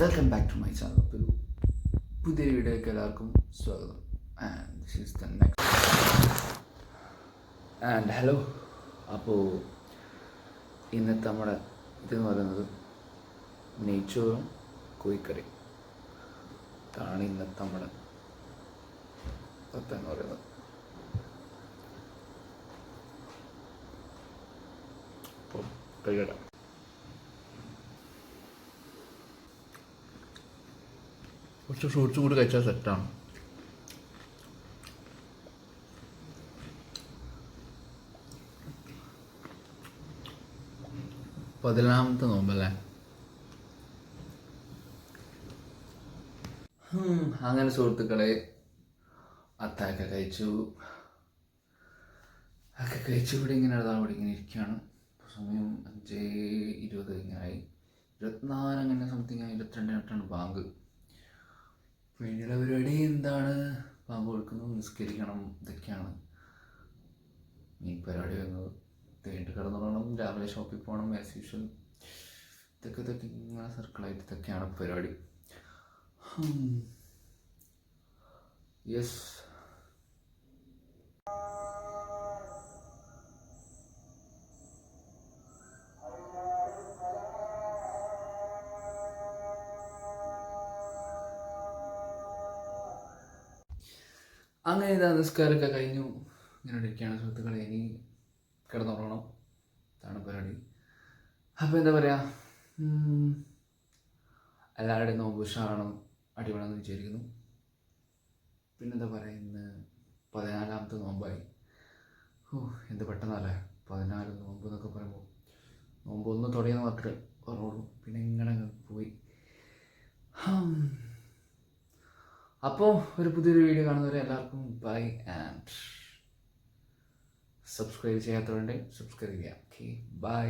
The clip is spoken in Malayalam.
Welcome back to my channel ഒരു പുതിയ വീഡിയോയ്ക്ക് എല്ലാവർക്കും സ്വാഗതം. And this the next and hello അപ്പോൾ ഇന്നത്തെ നമ്മുടെ ഇതെന്ന് പറയുന്നത് നെയ്ച്ചോറും കോഴിക്കറി. ഇതാണ് ഇന്നത്തെ നമ്മുടെ എന്ന് പറയുന്നത്. അപ്പോൾ കഴിക്കട്ടെ കുറച്ച് ഫ്രൂട്ട്സ് കൂടി കഴിച്ചാൽ സെറ്റാണ് പതിനാമത്തെ നോമ്പല്ലേ അങ്ങനെ സുഹൃത്തുക്കളെ അത്താഴൊക്കെ കഴിച്ചു. ഒക്കെ കഴിച്ചു ഇവിടെ ഇങ്ങനെ അതാ ഇവിടെ ഇങ്ങനെ ഇരിക്കുകയാണ്. സമയം അഞ്ച് ഇരുപത് കഴിഞ്ഞായി. ഇരുപത്തിനാല് അങ്ങനെ സംതിങ് ഇരുപത്തിരണ്ട് മിനിറ്റാണ് ബാങ്ക്. പിന്നീട് പരിപാടി എന്താണ് പാമ്പ് കൊടുക്കുന്നു? നിസ്കരിക്കണം. ഇതൊക്കെയാണ് ഈ പരിപാടി വരുന്നത്. തേണ്ട് കിടന്നുറങ്ങണം. രാവിലെ ഷോപ്പിൽ പോകണം. ആസ് യൂഷ്വൽ ഇതൊക്കെ ഇതൊക്കെ ഇങ്ങനെ സർക്കിളായിട്ട് ഇതൊക്കെയാണ് പരിപാടി. യെസ് അങ്ങനെ ഇതാ നിസ്കാരമൊക്കെ കഴിഞ്ഞു. ഇങ്ങനെ ഇരിക്കുകയാണ് സുഹൃത്തുക്കളെ. ഇനി കിടന്നുറങ്ങണം. അതാണ് പരിപാടി. അപ്പോൾ എന്താ പറയുക എല്ലാവരുടെയും നോമ്പ് ഉഷാറാണ് അടിപൊളിയെന്ന് വിചാരിക്കുന്നു. പിന്നെന്താ പറയുക ഇന്ന് പതിനാലാമത്തെ നോമ്പായി. ഓ എന്ത് പെട്ടെന്നല്ലേ? പതിനാല് നോമ്പ് എന്നൊക്കെ പറയുമ്പോൾ നോമ്പ് ഒന്ന് തുടങ്ങിയെന്ന് മാത്രമേ പറഞ്ഞുള്ളൂ പിന്നെ അപ്പോൾ ഒരു പുതിയൊരു വീഡിയോ കാണുന്നവരെ എല്ലാവർക്കും ബൈ ആൻഡ് സബ്സ്ക്രൈബ് ചെയ്യാത്തവരുണ്ടെങ്കിൽ സബ്സ്ക്രൈബ് ചെയ്യാം. Okay bye